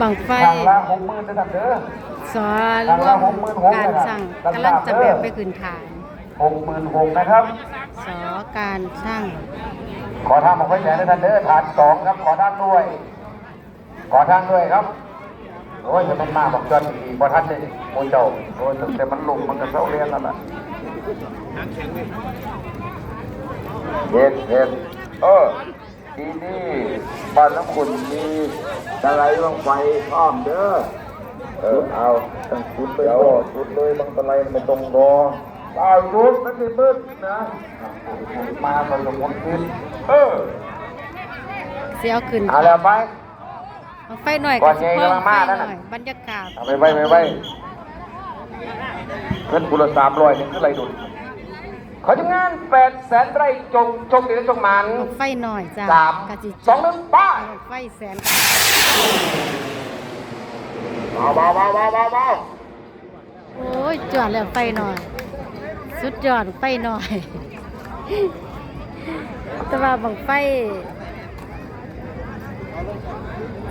บังไฟทางละหกหมื่นนะครับเด้อสอนร่วมการช่างกำลังจะแบบไปขึ้นฐานหกหมื่นหกนะครับ สอการช่าง ขอทางมาไว้แสนด้วยท่านเด้อฐานสองครับ ขอทางด้วย ขอทางด้วยครับโอ้ยจะมันมาบอกจอนอีกพอท่านเลยโอ้ยเจ้าโอ้ยตั้งแต่มันลงมันก็เศร้าเรียนแล้วล่ะเห็ดเห็ดเออ ทีนี่บ้านน้ำขุนมีอะไรบ้างไฟพร้อมเด้อเออเอาตั้งชุดเลยเอาชุดเลยบางอะไรไม่ตรงรอเอาชุดมันไม่มืดนะมาตอนสมมติขึ้นเออเสียวขึ้นเอาแล้วไปบังไฟหน่อยก่อนสิไงเพิ่กำลังมาไฟนั่นหน่ะน่อยบรรยากาศเอาไปไปไปไปเงินบุรสามร้อยนี่คืออะไรดุ ขอทำงานแปดแสนไร่จงจงเดียวจงมันบังไฟหน่อยจ้าสามกะจิสองหนึ่งไป้าบังไฟแสนเบาเบาเบาเบาเบาเบาโอ้ยจอดแล้วไฟหน่อย สุดยอดไฟหน่อยแต่ว่าบังไฟ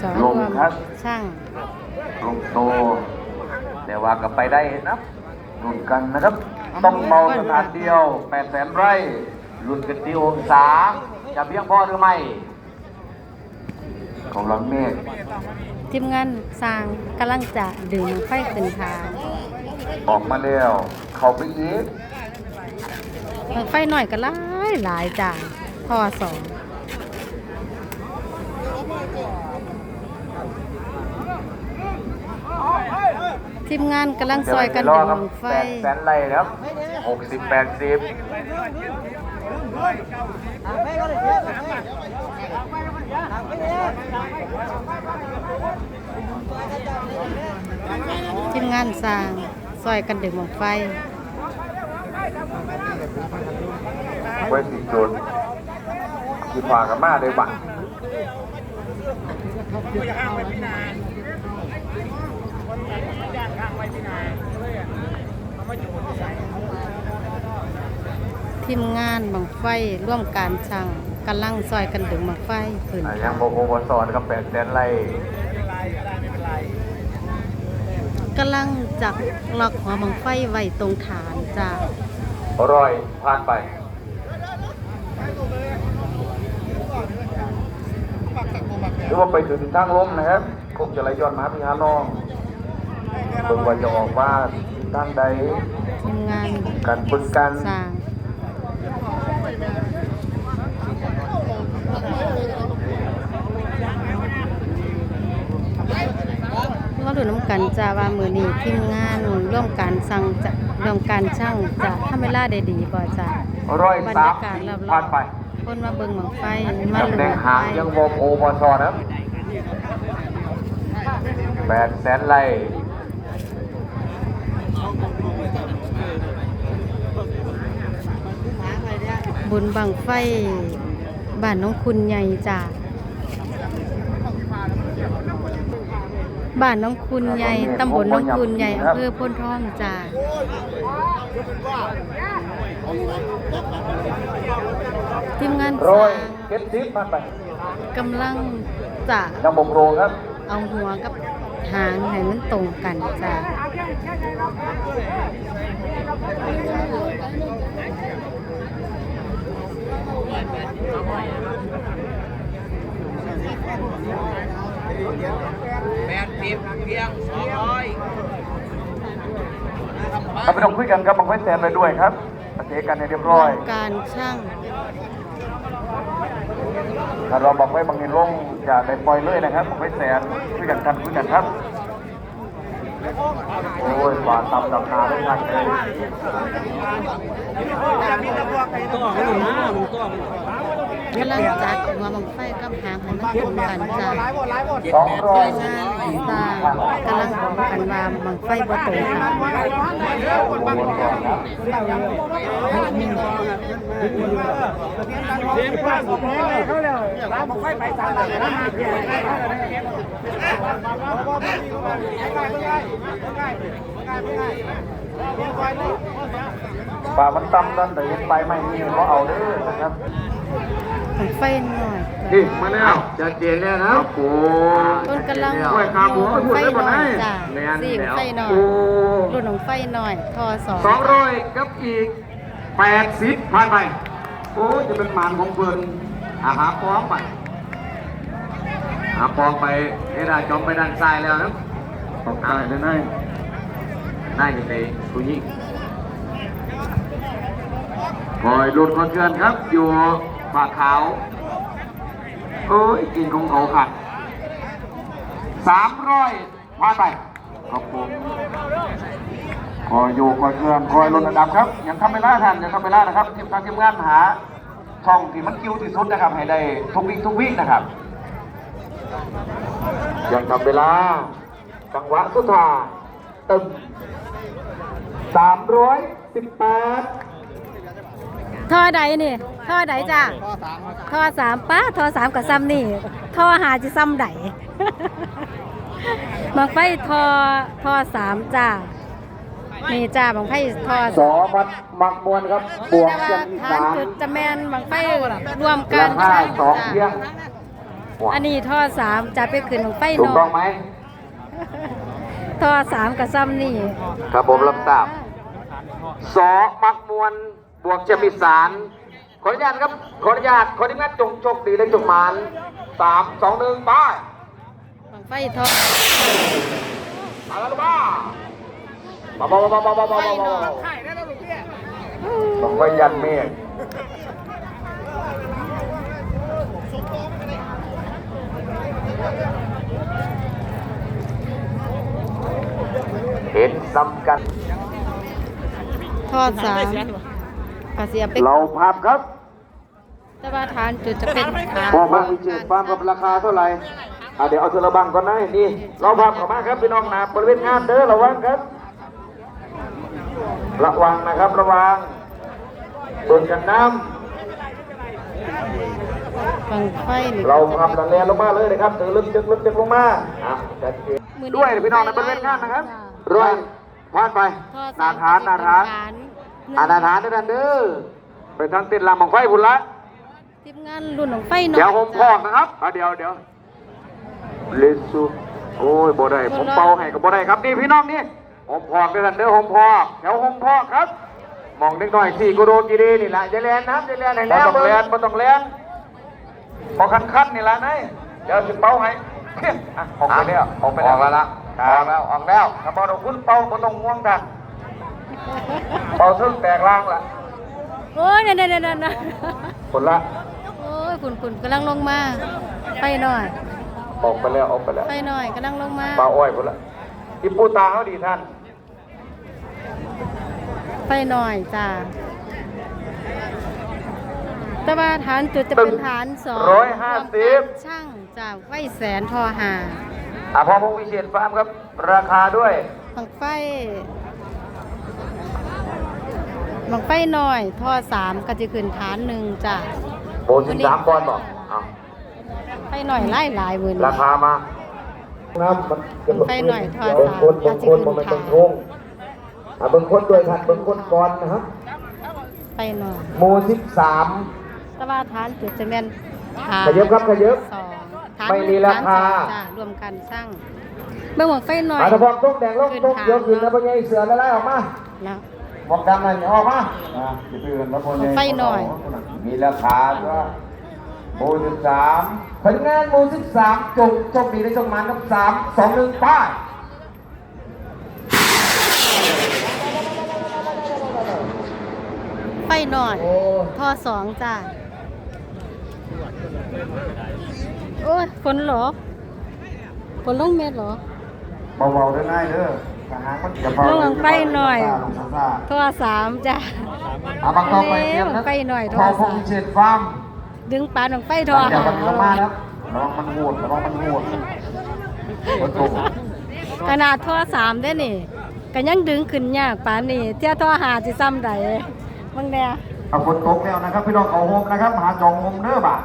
สอนรวมช่างลงโต แต่ว่าก็ไปได้นะรุ่นกันนะครับ ต้องเมาสถานเดียวแปดแสนไร่รุ่นกันที่องศาจะเพียงพอหรือไม่ของเราเมฆทีมงานสร้างกำลังจะดึงไฟขึ้นทาง ออกมาแล้ว เข้าไปอีกบังไฟหน่อยก็หลายหลายจ้าพ่อสอง ทีมงานกำลังซอยกันรดึองครับบังไฟแปดแสนไร่ครับหกสิบแปดสิบทีมงานสร้างซอยกันดึงบังไฟไว้สิจุดคือพากันมาเลยบัตร ทีมงานบังไฟร่วมการช่างกำลังซอยกันดึงบังไฟขึ้นอะยังโบโบวสอนครับแปดแสนไร่กำลังจับล็อกหัวบังไฟไว้ตรงฐานจ้าร้อยผ่านไปหรือว่าไปถึงทางลมนะครับคงจะไหลย้อนมาพี่ฮาน้อง เบิ่งว่าจะออกว่าทางใดทีมงานการปึกกันสร้างเราดูน้ำกันจ้าว่ามือนี้ทีมงานร่วมการสั่งจะร่วมการช่างจะทำเวลาได้ดีบ่จ้าร้อยบรรสามยากาศรอบผ่านไปๆคนมาเบิ่งบังไฟมาตำลุ้แหน่งหางไฟยังโบโอวสอนครับแปดแสนไร่ บุญบังไฟบ้านน้องคุณใหญ่จ้าบ้านน้องคุณใหญ่ตำบลน้องคุณใหญ่อำเภอพ้นทองจ้าทีมงานสร้อร้ายงเจ็ดสิบผ่านไปกำลังจะยังบกโรครับ เอาหัวกับหางให้มันตรงกันจ้า แปดสิบเพียงสองร้อยเราไปต้องคุยกันครับบังไฟแสนไปด้วยครับเทศกันให้เรียบร้อย การช่างถ้าเราบอกไว้บางทีลงจะได้ปล่อยเลยนะครับบังไฟแสนคุยกันครับคุยกันครับ โอ้ยฝ่าตำดำนาได้ทันเลยกำลังจัดหัวบังไฟกับหางให้มันตรงกันจ้าสองร้อยทีมงานสร้างกำลังบอกกันว่าบังไฟบ่ตรง กันฝ่ามันตำนั่นแต่ยังไปไม่มีเขาเอาเด้อนะครับบังไฟหน่อยก็นี่มาแล้วจะเจนแล้วนะครับโอ้ต้นกำลังกล้วยขาหมูพูดไฟได้หบ่น่อได้ยจ้ะแม่นสี่แล้วไฟหน่อยโอ้รุ่นของไฟหน่อยทอสองสองร้อยกับอีกแปดสิบผ่านไป โอ้จะเป็นหมานของเพิ่นอาหาปองไปหาปองไปเอ็ดาจอมไปด้านซ้ายแล้วนะตกใจเลยนายนายจะไปผู้หญิงคอยหลุดคนเกินครับ อยู่ฝากขาวโอ้ยกินของเขาขัดสามร้อยผ่านไปครับผม คอยอยู่คอยเคลื่อนคอยลดระดับครับยังทำไม่ได้ทันยังทำไม่ได้นะครับทีมทางทีมงานหาช่องที่มันคิวที่สุดนะครับ ให้ได้ทุกวิทุกวินะครับยังทำเวลาจังหวะสุดท้ายตึมสามร้อยสิบแปดทอใดนี่ทอใดจ้ะทอสามป้าทอสามกับซ้ำนี่ทอหาจะซ้ำใดบางไฟทอทอสามจ้า นี่จ้าบางไฟทอสอมัดมักมวนครับบวกแต่เชียว่างอีฐานสานจุดจะแมนบางไฟรวมกัรานคาสองจ้ะเที่ยงอันนี้ทอสามจะไปขึ้นบางไฟถูนกอต้องไหมทอสามกับซ้ำนี่ ครับผมรับทราบสอมักมวลบวกเชียงอีสานขออนุญาตครับขออนุญาตขออนุญาตจงโชคดีและจงหมานสามสองหนึ่งไปบางไฟทอมาแล้วบ้า บ้าบ้าบ้าบ้าบ้าบ้าบ้าบ้าบ้าต้องไว้ยันเมฆเห็นซ้ำกัน ทอสามก็เสียไปเราภาพครับแต่ว่าฐานจุดจะเป็นฐานพอมาวิจิตรฟาร์มกับราคาเท่าไหร่อะเดี๋ยวเอาเทอระบังก่อนนะนี่ เราภาพเข้ามาครับพี่น้องนะบริเวณงานเด้อระวังครับ ระวังนะครับระวังโดนกันน้บางไฟนี่ำเราภาพละเลนลงมาเลยนะครับถือลึกจึกลึกจึกลงมาอะจัดเจนมือด้วยพี่น้องในบริเวณงานนะครับรวยพานไปทอนาสามฐานนาฐานฐานอานาฐานด้วยกันเด้อไปทางติดลำของไฟพุ่นละทีมงานรุ่นของไฟหน่อยเดี๋ยวผมพอกนะครับอะเดี๋ยวเดี๋ยวเลสุโอ้ยบ่ได้ผมเป่าให้กับบ่ได้ครับนี่พี่น้องนี่ ผมพอกด้วยกันเด้อผมพอกแถวผมพอกครับมองเล็กน้อยสี่กูโดกีดีนี่แหละจะแลนน้ำจะแลนไหนแล้วบ่ต้องแลนบ่ต้องแลนพอคันคันๆนี่ละนายเดี๋ยวสิเป่าให้เพี้ยอะออกไปแล้วออกไปแล้วออกแล้วออกแล้วออกแล้วถ้าบ่ต้องคุณเป่าบ่ต้องง่วงกันเป่าซึ่งแตกล่างละโอ้ยนั่นนั่นนั่นนั่นคนละโอ้ยคุณคุณกำลังลงมาไฟหน่อยออกไปแล้วออกไปแล้วไฟหน่อยกำลังลงมาปลาอ้อยคนละอีปูตาเขาดีท่าน ไฟหน่อยจ้าแต่ว่าฐานจุดจะเป็นฐานสองร้อยห้าสิบช่างจ้าไฟแสนทอหาอะพอพงวิเชียนฟาร์มครับ ราคาด้วยบางไฟบางไฟหน่อยทอสามก็จะขึ้นฐานหนึ่งจ้าโบสิบสามปอนด์บอกเอาไฟหน่อยไล่หลายหมื่น ราคามา น้ำมันไปหน่อยทอดบางคนสาบามงคนมันเป็นอาจจะขึ้บางนทง อะบางคนด้วยทัดบางคนก่อนนะครับไฟหน่อยโมสิบสาม แต่ว่าฐานจุดจะเป็นฐานขยับครับขยับสองฐานไม่มีราคา ฐนสองจ้ารวมกันช่างเมื่อหมดไฟหน่อยอาตะพรต้มแดงลงต้มเดี๋ยวขึ้นแล้วพญายเสือแล้วไล่ออกมาแล้วบอกดำนั่นออกมาอะจะเตือนแล้วพญายไฟหน่อย มีราคาก็โมสิบสามผลงานโมสิบสามจงโชคดีในจงหมันกับสามสองหนึ่งป้าย ไฟหน่อยโอ้ทอสองจ้าโอ้ยฝนเหรอฝนลงเม็ดเหรอเบาๆได้ง่ายเด้อทหารมันจะเบาลงไฟหน่อยลงซ่าทอสามจ้าๆเอาบังต่อไปเตรียมครับไฟหน่อยพอโทรศัพพท์งเฉดฟาร์มดึงปลาของไฟทออย่าหามันลงมาครับระวังมันโหดระวังมันโหดโอ้โหขนาดทอสามได้นี่ก็ยังดึงขึ้นยากปานนี่เที่ยทอหาสิซ้ำใด บางแน่เอาฝนตกแล้วนะครับ พี่น้องเอาโฮมนะครับหาจองโฮมเด้อบ่า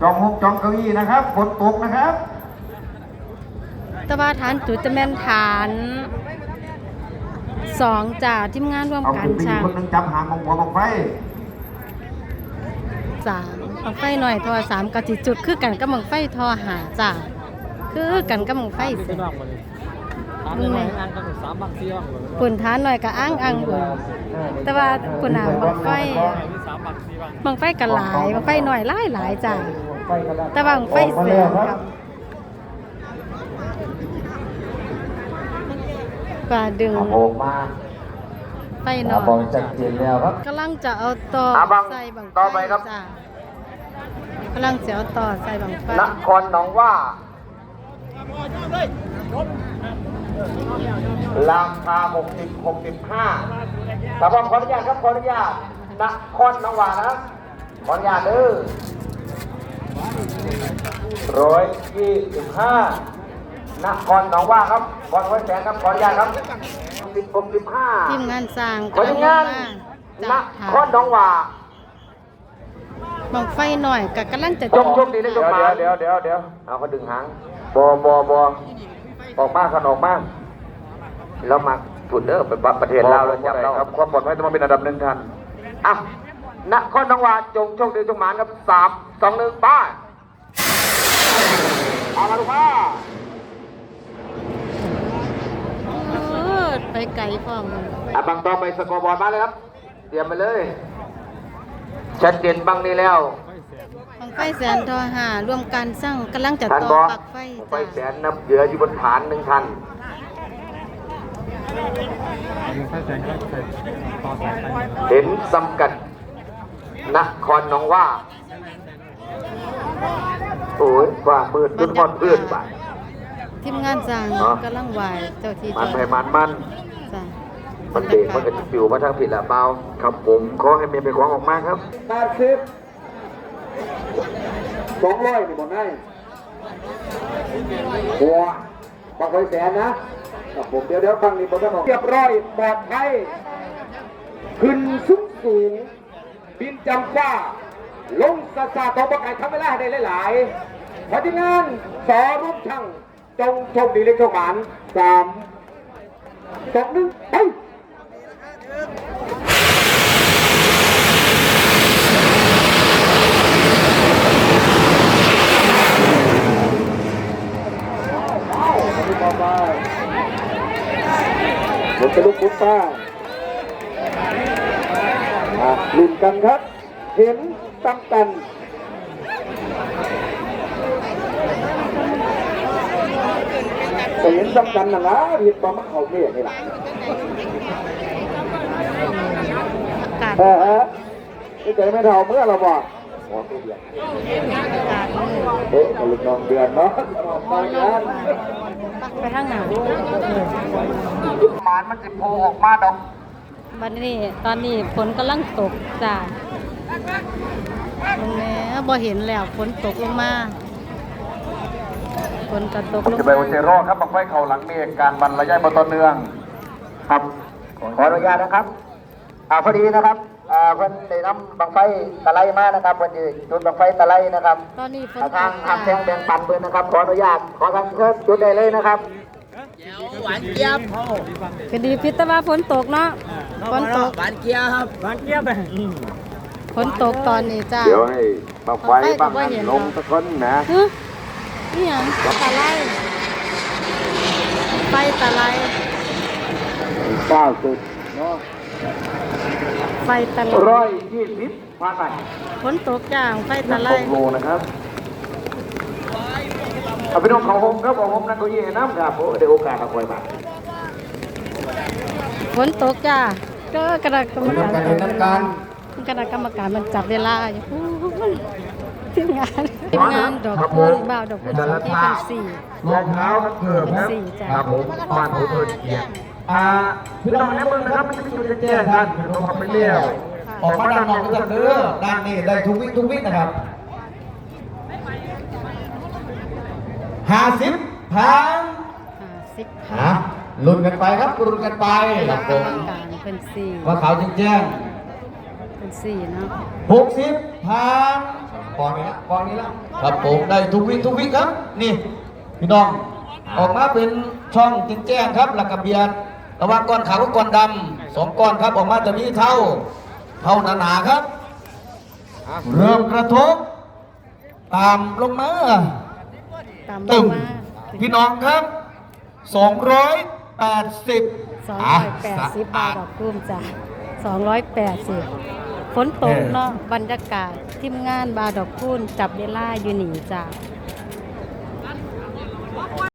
จองโฮมจองเก้าอี้นะครับฝนตกนะครับแต่ว่าฐานจุดจะแม่นฐานสองจ่าทีมงานร่วมเอากัขึ้นนไปอีช่ากงคนหนึงจำหางของหัวของไฟสามบังไฟหน่อยทอสามกะจิจุดคือกันกับบังไฟทอหาจ้าคือกันกับบังไฟไปเสือนอกมาเลย ตามไปหน่อยอ่านกันสามบักสี่บักเลยปุ่นทานหน่อยก็อ้างอังบุญแต่ว่าปุ่นหาบังไฟมีสามบักสี่บักบังไฟกันหลายบังไฟหน่อยหลายหลายจ้าแต่ว่าบังไฟเสือกับกว่าดึงเอาออกมาไฟหน่อยบอกจัดเจนแล้วครับกำลังจะเอาต่ออะบังใส่บังต่อไปครับจ้ะกำลังจะเอาต่อใส่บังไฟนครหนองว่า ราคา 60 65แต่ว่าขออนุญาตครับขออนุญาตนครหนองว่านะขออนุญาตเด้อร้อยยี่สิบห้านครหนองว่าครับขอร้อยแสนครับขออนุญาตครับสิบหกสิบห้าทีมงานสร้างขออนุญาตมนจ้ะครหนองว่าบังไฟหน่อยก็กำลังจะจงโชคดีนะจงมาเดี๋ยวเดี๋ยวเดี๋ยวเอาเขาดึงหางบอบอบอ ออกมาขนออกมาแล้วมาฝุ่นเด้อไปประเทศลาวแล้วจับเราครับความปลอดภัยต้องมาเป็นอันดับหนึ่งทันอะนครหนองว่าจงโชคดีจงหมานครับสามสองหนึ่งป้าเอามาลูกพ่อเออไปไกลพร้อมกันอะบังต่อไปสกอร์บอร์ดมาเลยครับ เตรียมไปเลยชัดเจนบังนี้แล้วบัง ไฟแสนทอหารวมกันสร้างกำลังจะทันต่อบอปักไฟไฟจ้ะแสนนับเหลืออยู่บนฐานหนึ่งทันมีไฟแสงก็ใส่ต่อสายไปเห็นสำกัดนครหนองว่า โอ้ยว่ามืดจนหมดเพื่อนไป ทีมงานสร้างอ๋อกำลังไหวเจ้าที่มันเจ้าไปมันมัน จ้ะมันเด็กมันก็จะปิวมาทางผิดละเปล่าครับผมขอให้เมียไปของออกมาครับ แปดสิบ สองร้อยนี่หมดได้หัวบางคนแสนนะผมเดี๋ยวเดี๋ยวฟังนี่บนถนนเรียบร้อยปลอดภัยขึ้นสูงสูง บินจำฟ้า ลงสะสาตองประกาศทำเวลาได้หลายๆพอทีมงานสอรุ่งช่างจงชคดีเล็กโชคหมานสามสองหนึ่งไป หมดกระลุกพุทป้าอะลุ้นกันครับ เห็นตั้งกันแต่เห็นตั้งกันนะนะเห็นตอนมันเขาเมียนี่แหละอากาศเออฮะนี่ใจไม่เท่าเมื่อเราบอกหมอตัวเดียวอากาศมืดเอ๊ะกระลุกน้องเดือนเนาะตอนนั้น ไปทางไหนหมานมันจะโผล่ออกมาดอกบัดนี้ตอนนี้ฝนกำลังตกจ้ะตรงนี้บ่เห็นแล้วฝนตกลงมาฝนก็ตกลงจะไปโอเจโร่ครับบังไฟเข่าหลังเมฆการบรรยายบนต้นเนือง ครับ ขออนุญาตนะครับอ่าพอดีนะครับ อ่าเพิ่นได้นำบังไฟตะไลมานะครับเพิ่นจะจุดบังไฟตะไลนะครับตอนนี้ฝนตทางกทางแทงแบ่งปันเพิ่นนะครับขออนุญาตขอทางเชิญจุดได้เลยนะครับหวานเจี๊ยบก็ดีพิษแต่ว่าฝนตกเนาะฝนตกหวานเจี๊ยบครับบ้านเกี้ยบไปฝนตกตอนนี้จ้าเดี๋ยวให้บังไฟบั้บางงไฟก็บ่อันเห็นลงสักคนนะฮึนี่หยังตะไลไฟตะไลเก้าสิบเนาะ ไฟตะไลร้อยยี่สิบพันไปฝนตกจ้าไฟตะไลหกโลนะครับเอาพี่น้องเขาหงครับเอาหงนั่งเก้าอี้ให้น้ำครับโอ้เดี๋ยวโอกาสมาคอยมาฝนตกจ้าก็คณะกรรมการการเห็นน้ำการคณะกรรมการมันจับเวลาอยู่ทีมงานทีมงานดอกคูณบ่าวดอกคูณสองที่เป็นสี่รองเท้าครับเกือบครับสี่จ้ะครับผมบ้านผมเปิดเกียรติ อ่าพี่น้องในเมืองนะครับมันจะมีจุดแจ้งท่านเป็นของไปเลี้ยวออกมาด้านนอกก็จะเด้อด้านนี้ได้ทุกวิทุกวินะครับห้าสิบพันห้าสิบฮะลุ้นกันไปครับลุ้นกันไปคคณะรับกผรรมมการเป็นสี่ว่าเขาวจริงแจ้งเป็นสี่เนาะหกสิบพันกองนี้ละกองนี้ละครับผมได้ทุกวิทุกวิครับ นี่ พี่น้องออกมาเป็นช่องจริงแจ้งครับหลักกระเบียด ระหว่างก้อนขาวกับก้อนดำสองก้อนครับออกมาจะมีเท่า เท่าหนาๆครับ เริ่มกระทบ ตามลงมาตามตึมมาพี่น้องครับ 280สองร้อยแปดสิบบาทดอกกุ้มจ้ะสองร้อยแปดสิบฝนตกเนาะบรรยากาศทีมงานบาดอกคูนจับเวลาอยู่หนีจ้ะ